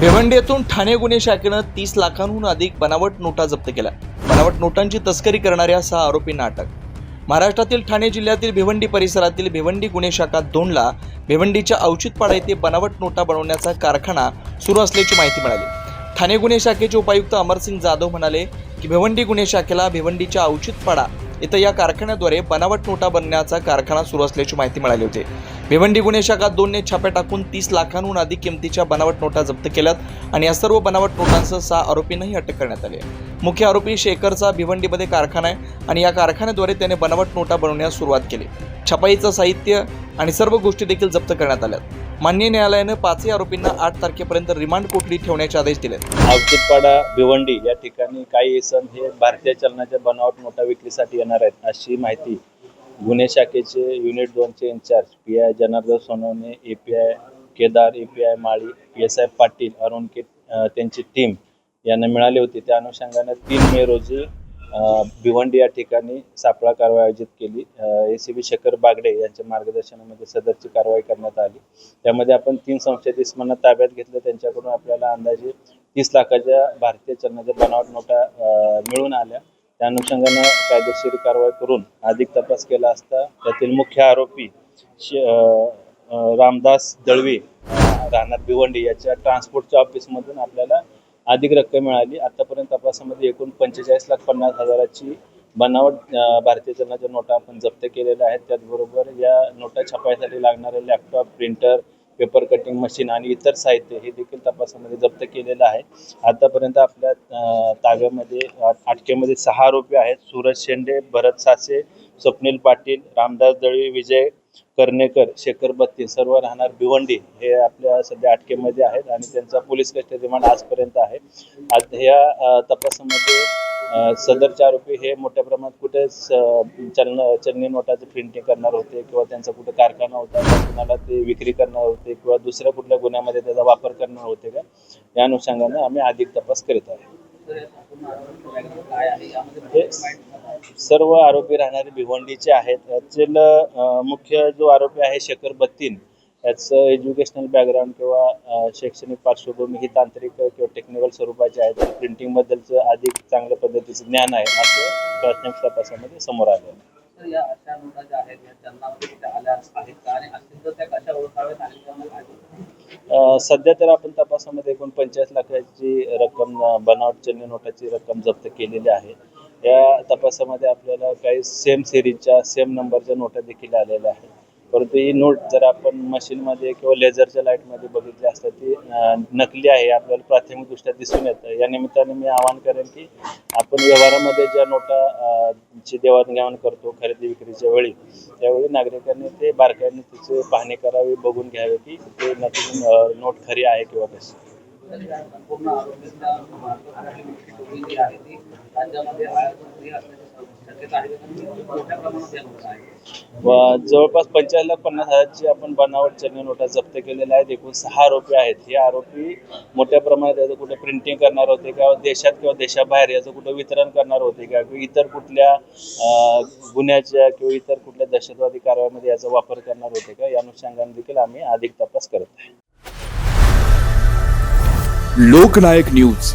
भिवंडी येथून ठाणे गुन्हे शाखेनं तीस लाखांहून अधिक बनावट नोटा जप्त केल्या. बनावट नोटांची तस्करी करणाऱ्या सहा आरोपींना अटक. महाराष्ट्रातील ठाणे जिल्ह्यातील भिवंडी परिसरातील भिवंडी गुन्हे शाखा दोनला भिवंडीच्या औचितपाडा येथे बनावट नोटा बनवण्याचा कारखाना सुरू असल्याची माहिती मिळाली. ठाणे गुन्हे शाखेचे उपायुक्त अमरसिंग जाधव म्हणाले की भिवंडी गुन्हे शाखेला भिवंडीच्या औचितपाडा इथं या कारखान्याद्वारे बनावट नोटा बनण्याचा कारखाना सुरू असल्याची माहिती मिळाली होती. भिवंडी गुन्हे शाखा दोनने छापे टाकून तीस लाखांहून अधिक किमतीच्या बनावट नोटा जप्त केल्यात आणि या सर्व बनावट नोटांसह सहा आरोपींनाही अटक करण्यात आली आहे. मुख्य आरोपी शेखरचा भिवंडीमध्ये कारखाना आहे आणि या कारखान्याद्वारे त्याने बनावट नोटा बनवण्यास सुरुवात केली. छपाईचं साहित्य आणि सर्व गोष्टी देखील जप्त करण्यात आल्यात. मान्य न्यायालयानं पाचही आरोपींना आठ तारखेपर्यंत रिमांड कोठडी ठेवण्याचे आदेश दिले अवचितपाडा भिवंडी या ठिकाणी काही इसम हे भारतीय चलनाच्या बनावट नोटा विक्रीसाठी येणार आहेत अशी माहिती गुन्हे शाखेचे युनिट दोनचे incharge P I Janardan Sonawane A P I Kedar A P I Mali P S I Patil Arun के त्यांची टीम यांना मिळाली होती. त्या अनुषंगाने तीन मे रोजी भिवंडी या ठिकाणी सापळा कारवाई आयोजित केली. A C B Shekhar Bagade यांच्या मार्गदर्शनामध्ये सदरची कारवाई करण्यात आली. त्यामध्ये आपण तीन संशयित इसमांना ताब्यात घेतलं. त्यांच्याकडून आपल्याला अंदाजे तीस लाखाच्या भारतीय चलनाच्या बनावट नोटा मिळून आल्या. त्या अनुषंगानं कायदेशीर कारवाई करून अधिक तपास केला असता त्यातील मुख्य आरोपी श रामदास दळवी राहणार भिवंडी याच्या ट्रान्सपोर्टच्या ऑफिसमधून आपल्याला अधिक रक्कम मिळाली. आतापर्यंत तपासामध्ये एकूण पंचेचाळीस लाख पन्नास हजाराची बनावट भारतीय चलनाच्या नोटा आपण जप्त केलेल्या आहेत. त्याचबरोबर या नोटा छापायसाठी लागणारे laptop printer paper cutting machine आणि इतर साहित्य हे देखील तपासामध्ये जप्त केलेलं आहे. आतापर्यंत आपल्या ताब्यामध्ये अटकेमध्ये सहा आरोपी आहेत. सूरज शेंडे भरत सासे स्वप्नील पाटील रामदास दळवी विजय कर्णेकर शेखर बत्ती सर्व राहणार भिवंडी हे आपल्या सध्या अटकेमध्ये आहेत आणि त्यांचा पोलीस कस्टडी रिमांड आजपर्यंत आहे. आज ह्या तपासामध्ये सदरचे आरोपी हे मोठ्या प्रमाणात कुठे चलन चलनी नोटाचं प्रिंटिंग करणार होते किंवा त्यांचा कुठे कारखाना होता कुणाला ते विक्री करणार होते किंवा दुसऱ्या कुठल्या गुन्ह्यामध्ये त्याचा वापर करणार होते का? या अनुषंगाने आम्ही अधिक तपास करीत आहे. हे सर्व आरोपी राहणारे भिवंडीचे आहेत. त्यातील मुख्य जो आरोपी आहे शेखर बत्तीन याचं एज्युकेशनल बॅकग्राऊंड किंवा शैक्षणिक पार्श्वभूमी ही तांत्रिक किंवा टेक्निकल स्वरूपाची आहे. तर प्रिंटिंग बद्दलचं अधिक चांगल्या पद्धतीचं ज्ञान आहे असं प्राथमिक तपासामध्ये समोर आलं. आहे. तर या अशा नोटा ज्या आहेत या चलनामध्ये कुठे आल्या आहेत का आणि असतील तर त्या कशा ओळखाव्यात आणि त्यांना काय अ, सध्या तर आपण तपासामध्ये एकूण पंचाळीस लाखाची रक्कम बनावट चलनी नोटाची रक्कम जप्त केलेली आहे. या तपासामध्ये आपल्याला काही सेम सिरीजच्या सेम नंबरच्या नोटा देखील आलेल्या आहेत. परंतु ही नोट जर आपण मशीनमध्ये किंवा लेझरच्या लाईटमध्ये बघितली असता ती नकली आहे आपल्याला प्राथमिकदृष्ट्या दिसून येतं. या निमित्ताने मी आवाहन करेन की आपण व्यवहारामध्ये ज्या नोटा ची देवाणघेवाण करतो खरेदी विक्रीच्या वेळी त्यावेळी नागरिकांनी ते बारकाईने तिची पाहणी करावी बघून घ्यावे की ते नकली नोट खरी आहे किंवा कशी. संपूर्ण आरोग्याच्या जी आहे ती राज्यामध्ये शक्यता आहे. मोठ्या प्रमाणात जवळपास पंचाळीस लाख पन्नास हजारची आपण बनावट चलनी नोटा जप्त केलेल्या आहेत. एकूण सहा आरोपी आहेत. हे आरोपी मोठ्या प्रमाणात याचं कुठे प्रिंटिंग करणार होते किंवा देशात किंवा देशाबाहेर याचं कुठं वितरण करणार होते का? किंवा इतर कुठल्या गुन्ह्याच्या किंवा इतर कुठल्या दहशतवादी कारवाईमध्ये याचा वापर करणार होते का? या अनुषंगाने देखील आम्ही अधिक तपास करत आहे. लोकनायक न्यूज.